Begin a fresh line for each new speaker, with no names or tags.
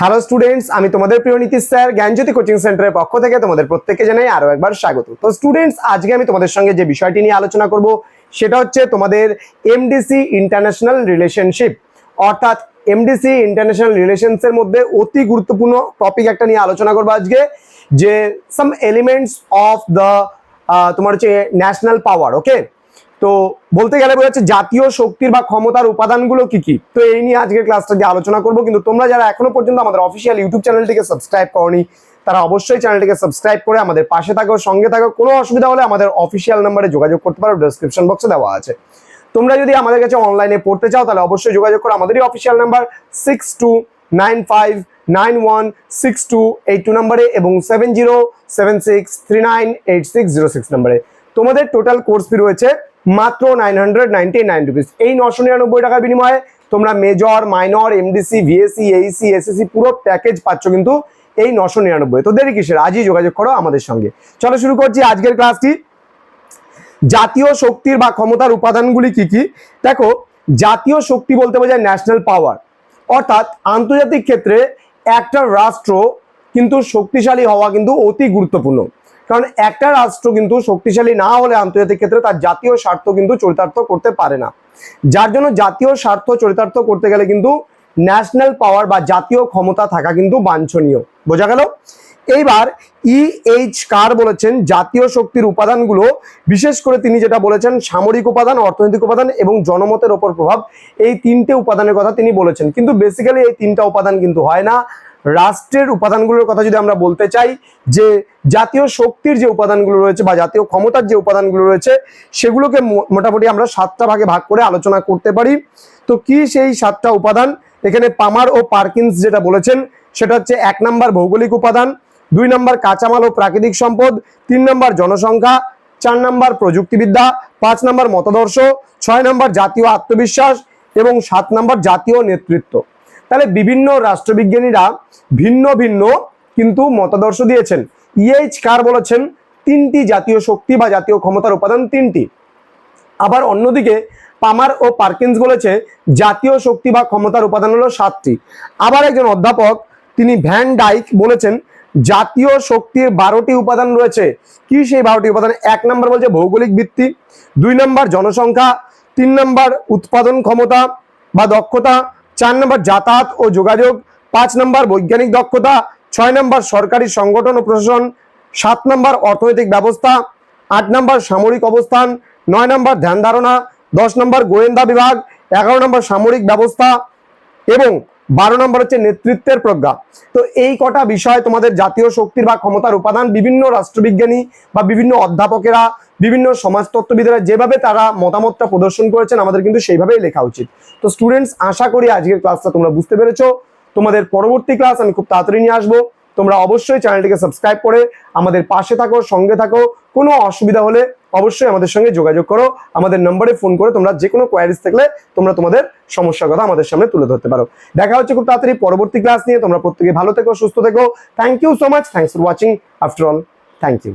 Hello students আমি তোমাদের প্রিয় নীতিশ স্যার, জ্ঞানজ্যোতি কোচিং সেন্টারের পক্ষ থেকে তোমাদের প্রত্যেককে জানাই আরও একবার স্বাগত। তো স্টুডেন্টস আজকে আমি তোমাদের সঙ্গে যে বিষয়টি নিয়ে আলোচনা করব, সেটা হচ্ছে তোমাদের এমডিসি ইন্টারন্যাশনাল রিলেশনশিপ অর্থাৎ এমডিসি ইন্টারন্যাশনাল রিলেশনস এর মধ্যে অতি গুরুত্বপূর্ণ টপিক একটা নিয়ে আলোচনা করব আজকে, যে সাম এলিমেন্টস অফ দ্য তোমার হচ্ছে ন্যাশনাল পাওয়ার ওকে তো বলতে গেলে বোঝা যাচ্ছে জাতীয় শক্তির বা ক্ষমতার উপাদানগুলো কি কি? তো এই নিয়ে আজকের ক্লাসটা দিয়ে আলোচনা করব। কিন্তু তোমরা যারা এখনও পর্যন্ত আমাদের অফিসিয়াল ইউটিউব চ্যানেলটিকে সাবস্ক্রাইব করনি, তারা অবশ্যই চ্যানেলটিকে সাবস্ক্রাইব করে আমাদের পাশে থাকো, সঙ্গে থাকো। কোনো অসুবিধা হলে আমাদের অফিসিয়াল নাম্বারে যোগাযোগ করতে পারো ডেসক্রিপশন বক্সে দেওয়া আছে। তোমরা যদি আমাদের কাছে অনলাইনে পড়তে চাও, তাহলে অবশ্যই যোগাযোগ করো, আমাদেরই official number six two nine five nine one six two eight two নাম্বারে এবং seven zero seven six three nine eight six zero six নাম্বারে তোমাদের টোটাল কোর্স ফি রয়েছে মাত্র nine hundred ninety nine rupees এই নশো নিরানব্বই টাকার বিনিময়ে তোমরা major minor MDC VSC AEC SSC পুরো প্যাকেজ পাচ্ছ কিন্তু এই নশো নিরানব্বই। তো দেরি কিসের? আজই যোগাযোগ করো আমাদের সঙ্গে। চলো শুরু করছি আজকের ক্লাসটি জাতীয় শক্তির বা ক্ষমতার উপাদানগুলি কি কি? দেখো, জাতীয় শক্তি বলতে বোঝায় ন্যাশনাল পাওয়ার অর্থাৎ আন্তর্জাতিক ক্ষেত্রে একটা রাষ্ট্র কিন্তু শক্তিশালী হওয়া কিন্তু অতি গুরুত্বপূর্ণ। কারণ একটা রাষ্ট্র কিন্তু শক্তিশালী না হলে আন্তর্জাতিক ক্ষেত্রে তার জাতীয় স্বার্থ কিন্তু চরিতার্থ করতে পারে না। যার জন্য জাতীয় স্বার্থ চরিতার্থ করতে গেলে কিন্তু ন্যাশনাল পাওয়ার বা জাতীয় ক্ষমতা থাকা কিন্তু বাঞ্ছনীয়। বোঝা গেল? এইবার ইএইচ কার বলেছেন, জাতীয় শক্তির উপাদানগুলো, বিশেষ করে তিনি যেটা বলেছেন, সামরিক উপাদান, অর্থনৈতিক উপাদান এবং জনমতের ওপর প্রভাব, এই তিনটে উপাদানের কথা তিনি বলেছেন। কিন্তু বেসিক্যালি এই তিনটা উপাদান কিন্তু হয় না। রাষ্ট্রের উপাদানগুলোর কথা যদি আমরা বলতে চাই, যে জাতীয় শক্তির যে উপাদানগুলো রয়েছে বা জাতীয় ক্ষমতার যে উপাদানগুলো রয়েছে, সেগুলোকে মোটামুটি আমরা সাতটা ভাগে ভাগ করে আলোচনা করতে পারি। তো কি সেই সাতটা উপাদান? এখানে পামার ও পার্কিন্স যেটা বলেছেন, সেটা হচ্ছে এক নাম্বার ভৌগোলিক উপাদান, দুই নম্বর কাঁচামাল ও প্রাকৃতিক সম্পদ, তিন নম্বর জনসংখ্যা, চার নম্বর প্রযুক্তিবিদ্যা, পাঁচ নম্বর মতাদর্শ, ছয় নম্বর জাতীয় আত্মবিশ্বাস এবং সাত নম্বর জাতীয় নেতৃত্ব। তাহলে বিভিন্ন রাষ্ট্রবিজ্ঞানীরা ভিন্ন ভিন্ন কিন্তু মতাদর্শ দিয়েছেন। ইএইচ কার বলেছেন? তিনটি জাতীয় শক্তি বা জাতীয় ক্ষমতার উপাদান তিনটি। আবার অন্যদিকে পামার ও পার্কিন্স বলেছে, জাতীয় শক্তি বা ক্ষমতার উপাদান হলো সাতটি। আবার একজন অধ্যাপক, তিনি ভ্যান ডাইক বলেছেন, জাতীয় শক্তির বারোটি উপাদান রয়েছে। কি সেই বারোটি উপাদান? এক নম্বর বলছে ভৌগোলিক ভিত্তি, দুই নম্বর জনসংখ্যা, তিন নম্বর উৎপাদন ক্ষমতা বা দক্ষতা চার নম্বর যাতায়াত ও যোগাযোগ, পাঁচ নম্বর বৈজ্ঞানিক দক্ষতা, ছয় নম্বর সরকারি সংগঠন ও প্রশাসন, সাত নম্বর অর্থনৈতিক ব্যবস্থা, আট নম্বর সামরিক অবস্থান, নয় নম্বর ধ্যান ধারণা, দশ নম্বর গোয়েন্দা বিভাগ, এগারো নম্বর সামরিক ব্যবস্থা এবং বারো নম্বর হচ্ছে নেতৃত্বের প্রজ্ঞা। তো এই কটা বিষয় তোমাদের জাতীয় শক্তির বা ক্ষমতার উপাদান বিভিন্ন রাষ্ট্রবিজ্ঞানী বা বিভিন্ন অধ্যাপকেরা, বিভিন্ন সমাজতত্ত্ববিদেরা যেভাবে তারা মতামতটা প্রদর্শন করেছেন, আমাদের কিন্তু সেইভাবেই লেখা উচিত। তো স্টুডেন্টস আশা করি আজকের ক্লাসটা তোমরা বুঝতে পেরেছ। তোমাদের পরবর্তী ক্লাস আমি খুব তাড়াতাড়ি নিয়ে আসব। তোমরা অবশ্যই চ্যানেলটিকে সাবস্ক্রাইব করে আমাদের পাশে থাকো, সঙ্গে থাকো। কোনো অসুবিধা হলে অবশ্যই আমাদের সঙ্গে যোগাযোগ করো। আমাদের নম্বরে ফোন করে তোমরা যে কোনো কোয়ারিজ থাকলে তোমরা তোমাদের সমস্যার কথা আমাদের সামনে তুলে ধরতে পারো। দেখা হচ্ছে খুব তাড়াতাড়ি পরবর্তী ক্লাস নিয়ে। তোমরা প্রত্যেকে ভালো থেকো, সুস্থ থেকো। Thank you so much thanks for watching after all thank you